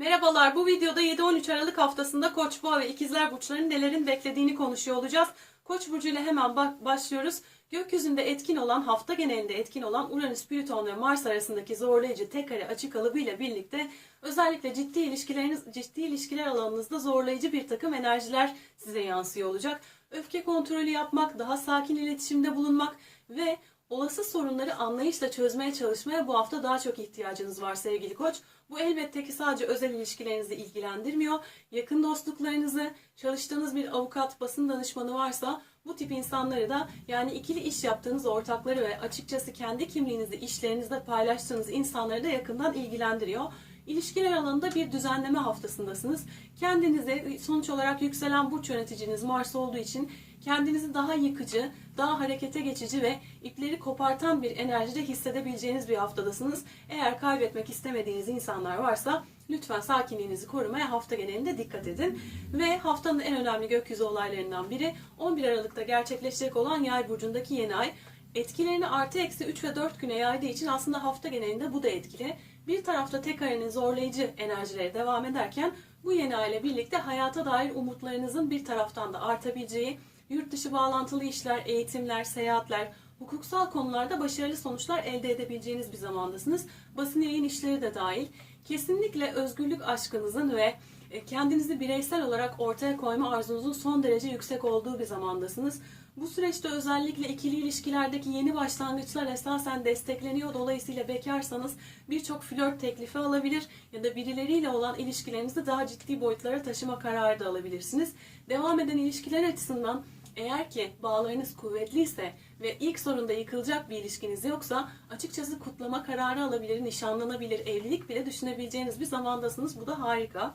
Merhabalar, bu videoda 7-13 Aralık haftasında Koç, Boğa ve İkizler burçlarının nelerin beklediğini konuşuyor olacağız. Koç burcu ile hemen başlıyoruz. Gökyüzünde etkin olan, hafta genelinde etkin olan Uranüs, Plüton ve Mars arasındaki zorlayıcı tek kare açı kalıbı ile birlikte özellikle ciddi ilişkileriniz, ciddi ilişkiler alanınızda zorlayıcı bir takım enerjiler size yansıyor olacak. Öfke kontrolü yapmak, daha sakin iletişimde bulunmak ve Olası sorunları anlayışla çözmeye çalışmaya bu hafta daha çok ihtiyacınız var sevgili koç. Bu elbette ki sadece özel ilişkilerinizi ilgilendirmiyor. Yakın dostluklarınızı, çalıştığınız bir avukat, basın danışmanı varsa bu tip insanları da yani ikili iş yaptığınız ortakları ve açıkçası kendi kimliğinizi işlerinizde paylaştığınız insanları da yakından ilgilendiriyor. İlişkiler alanında bir düzenleme haftasındasınız. Kendinize sonuç olarak yükselen burç yöneticiniz Mars olduğu için kendinizi daha yıkıcı, daha harekete geçici ve ipleri kopartan bir enerjide hissedebileceğiniz bir haftadasınız. Eğer kaybetmek istemediğiniz insanlar varsa lütfen sakinliğinizi korumaya hafta genelinde dikkat edin. Ve haftanın en önemli gökyüzü olaylarından biri 11 Aralık'ta gerçekleşecek olan Yay burcundaki yeni ay. Etkilerini artı eksi 3 ve 4 güne yaydığı için aslında hafta genelinde bu da etkili. Bir tarafta tek ayenin zorlayıcı enerjileri devam ederken bu yeni ay ile birlikte hayata dair umutlarınızın bir taraftan da artabileceği, yurt dışı bağlantılı işler, eğitimler, seyahatler, hukuksal konularda başarılı sonuçlar elde edebileceğiniz bir zamandasınız. Basın yayın işleri de dahil. Kesinlikle özgürlük aşkınızın ve e, kendinizi bireysel olarak ortaya koyma arzunuzun son derece yüksek olduğu bir zamandasınız. Bu süreçte özellikle ikili ilişkilerdeki yeni başlangıçlar esasen destekleniyor. Dolayısıyla bekarsanız birçok flört teklifi alabilir ya da birileriyle olan ilişkilerinizi daha ciddi boyutlara taşıma kararı da alabilirsiniz. Devam eden ilişkiler açısından eğer ki bağlarınız kuvvetliyse ve ilk sorunda yıkılacak bir ilişkiniz yoksa açıkçası kutlama kararı alabilir, nişanlanabilir, evlilik bile düşünebileceğiniz bir zamandasınız. Bu da harika.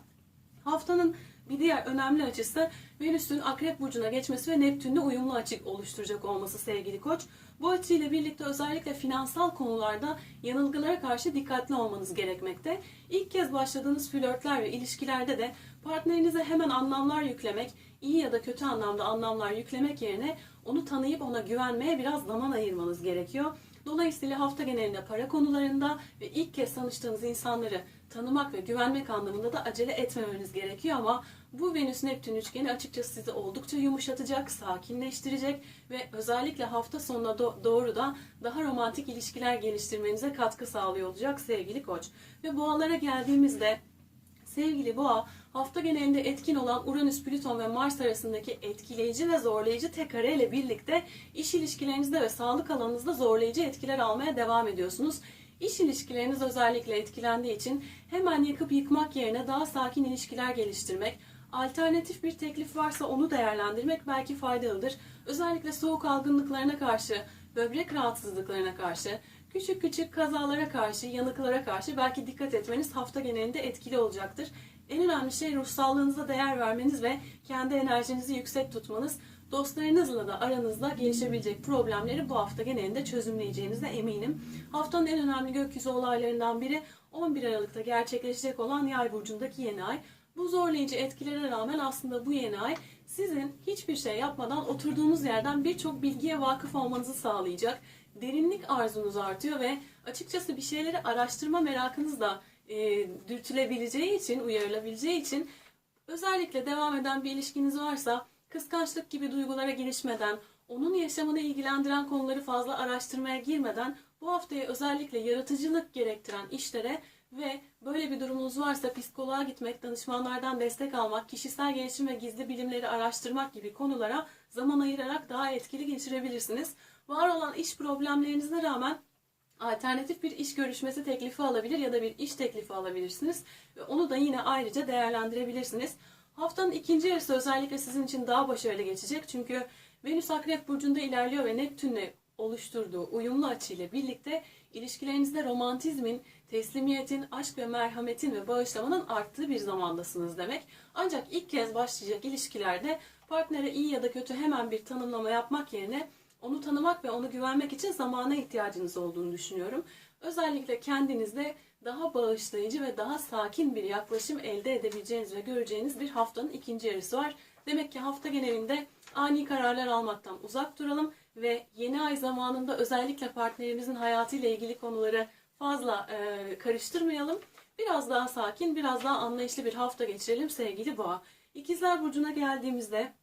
Haftanın bir diğer önemli açısı Venüs'ün Akrep Burcu'na geçmesi ve Neptün'le uyumlu açı oluşturacak olması sevgili koç. Bu açıyla birlikte özellikle finansal konularda yanılgılara karşı dikkatli olmanız gerekmekte. İlk kez başladığınız flörtler ve ilişkilerde de partnerinize hemen anlamlar yüklemek, iyi ya da kötü anlamda anlamlar yüklemek yerine onu tanıyıp ona güvenmeye biraz zaman ayırmanız gerekiyor. Dolayısıyla hafta genelinde para konularında ve ilk kez tanıştığınız insanları tanımak ve güvenmek anlamında da acele etmemeniz gerekiyor ama bu Venüs-Neptün üçgeni açıkçası sizi oldukça yumuşatacak, sakinleştirecek ve özellikle hafta sonuna do- doğru da daha romantik ilişkiler geliştirmenize katkı sağlıyor olacak sevgili koç. Ve boğalara geldiğimizde Sevgili boğa, hafta genelinde etkin olan Uranüs, Plüton ve Mars arasındaki etkileyici ve zorlayıcı tek ile birlikte iş ilişkilerinizde ve sağlık alanınızda zorlayıcı etkiler almaya devam ediyorsunuz. İş ilişkileriniz özellikle etkilendiği için hemen yakıp yıkmak yerine daha sakin ilişkiler geliştirmek, alternatif bir teklif varsa onu değerlendirmek belki faydalıdır. Özellikle soğuk algınlıklarına karşı, böbrek rahatsızlıklarına karşı, Küçük küçük kazalara karşı, yanıklara karşı belki dikkat etmeniz hafta genelinde etkili olacaktır. En önemli şey ruh sağlığınıza değer vermeniz ve kendi enerjinizi yüksek tutmanız. Dostlarınızla da aranızda gelişebilecek problemleri bu hafta genelinde çözümleyeceğinize eminim. Haftanın en önemli gökyüzü olaylarından biri 11 Aralık'ta gerçekleşecek olan Yay burcundaki yeni ay. Bu zorlayıcı etkilere rağmen aslında bu yeni ay sizin hiçbir şey yapmadan oturduğunuz yerden birçok bilgiye vakıf olmanızı sağlayacak. Derinlik arzunuz artıyor ve açıkçası bir şeyleri araştırma merakınız da e, dürtülebileceği için, uyarılabileceği için özellikle devam eden bir ilişkiniz varsa kıskançlık gibi duygulara girişmeden, onun yaşamını ilgilendiren konuları fazla araştırmaya girmeden bu haftaya özellikle yaratıcılık gerektiren işlere ve böyle bir durumunuz varsa psikoloğa gitmek, danışmanlardan destek almak, kişisel gelişim ve gizli bilimleri araştırmak gibi konulara zaman ayırarak daha etkili geçirebilirsiniz. Var olan iş problemlerinize rağmen alternatif bir iş görüşmesi teklifi alabilir ya da bir iş teklifi alabilirsiniz. Ve onu da yine ayrıca değerlendirebilirsiniz. Haftanın ikinci yarısı özellikle sizin için daha başarılı geçecek. Çünkü Venüs Akrep Burcu'nda ilerliyor ve Neptün'le oluşturduğu uyumlu açıyla birlikte ilişkilerinizde romantizmin, teslimiyetin, aşk ve merhametin ve bağışlamanın arttığı bir zamandasınız demek. Ancak ilk kez başlayacak ilişkilerde partnere iyi ya da kötü hemen bir tanımlama yapmak yerine onu tanımak ve onu güvenmek için zamana ihtiyacınız olduğunu düşünüyorum. Özellikle kendinizde daha bağışlayıcı ve daha sakin bir yaklaşım elde edebileceğiniz ve göreceğiniz bir haftanın ikinci yarısı var. Demek ki hafta genelinde ani kararlar almaktan uzak duralım ve yeni ay zamanında özellikle partnerimizin hayatıyla ilgili konuları fazla e, karıştırmayalım biraz daha sakin, biraz daha anlayışlı bir hafta geçirelim sevgili boğa. İkizler Burcu'na geldiğimizde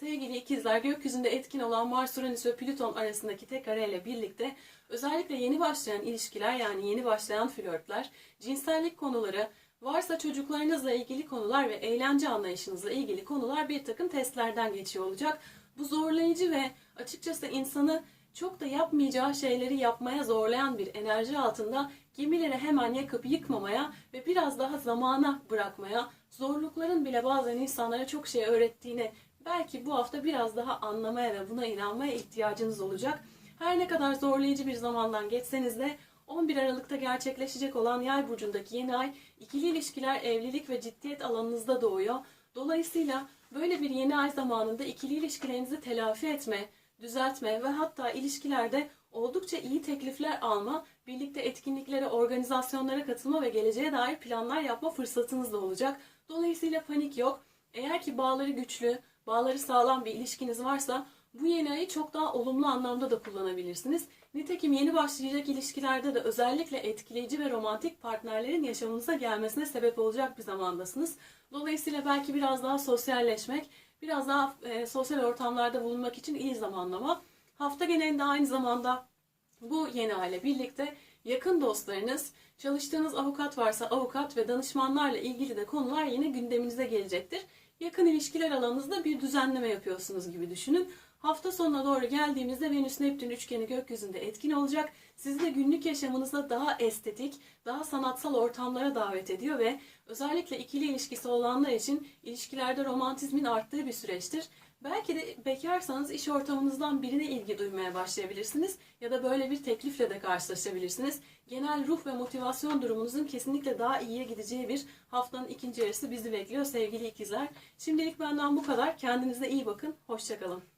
Sevgili ikizler, gökyüzünde etkin olan Mars, Uranüs ve Plüton arasındaki tek ile birlikte özellikle yeni başlayan ilişkiler yani yeni başlayan flörtler, cinsellik konuları, varsa çocuklarınızla ilgili konular ve eğlence anlayışınızla ilgili konular bir takım testlerden geçiyor olacak. Bu zorlayıcı ve açıkçası insanı çok da yapmayacağı şeyleri yapmaya zorlayan bir enerji altında gemileri hemen yakıp yıkmamaya ve biraz daha zamana bırakmaya, zorlukların bile bazen insanlara çok şey öğrettiğini belki bu hafta biraz daha anlamaya ve buna inanmaya ihtiyacınız olacak. Her ne kadar zorlayıcı bir zamandan geçseniz de 11 Aralık'ta gerçekleşecek olan Yay burcundaki yeni ay ikili ilişkiler, evlilik ve ciddiyet alanınızda doğuyor. Dolayısıyla böyle bir yeni ay zamanında ikili ilişkilerinizi telafi etme, düzeltme ve hatta ilişkilerde oldukça iyi teklifler alma, birlikte etkinliklere, organizasyonlara katılma ve geleceğe dair planlar yapma fırsatınız da olacak. Dolayısıyla panik yok. Eğer ki bağları güçlü, bağları sağlam bir ilişkiniz varsa bu yeni ayı çok daha olumlu anlamda da kullanabilirsiniz. Nitekim yeni başlayacak ilişkilerde de özellikle etkileyici ve romantik partnerlerin yaşamınıza gelmesine sebep olacak bir zamandasınız. Dolayısıyla belki biraz daha sosyalleşmek, biraz daha e, sosyal ortamlarda bulunmak için iyi zamanlama. Hafta genelinde aynı zamanda bu yeni aile birlikte yakın dostlarınız, çalıştığınız avukat varsa avukat ve danışmanlarla ilgili de konular yine gündeminize gelecektir. Yakın ilişkiler alanınızda bir düzenleme yapıyorsunuz gibi düşünün. Hafta sonuna doğru geldiğimizde Venüs Neptün üçgeni gökyüzünde etkin olacak. Sizi de günlük yaşamınızda daha estetik, daha sanatsal ortamlara davet ediyor ve özellikle ikili ilişkisi olanlar için ilişkilerde romantizmin arttığı bir süreçtir. Belki de bekarsanız iş ortamınızdan birine ilgi duymaya başlayabilirsiniz ya da böyle bir teklifle de karşılaşabilirsiniz. Genel ruh ve motivasyon durumunuzun kesinlikle daha iyiye gideceği bir haftanın ikinci yarısı bizi bekliyor sevgili ikizler. Şimdilik benden bu kadar. Kendinize iyi bakın. Hoşçakalın.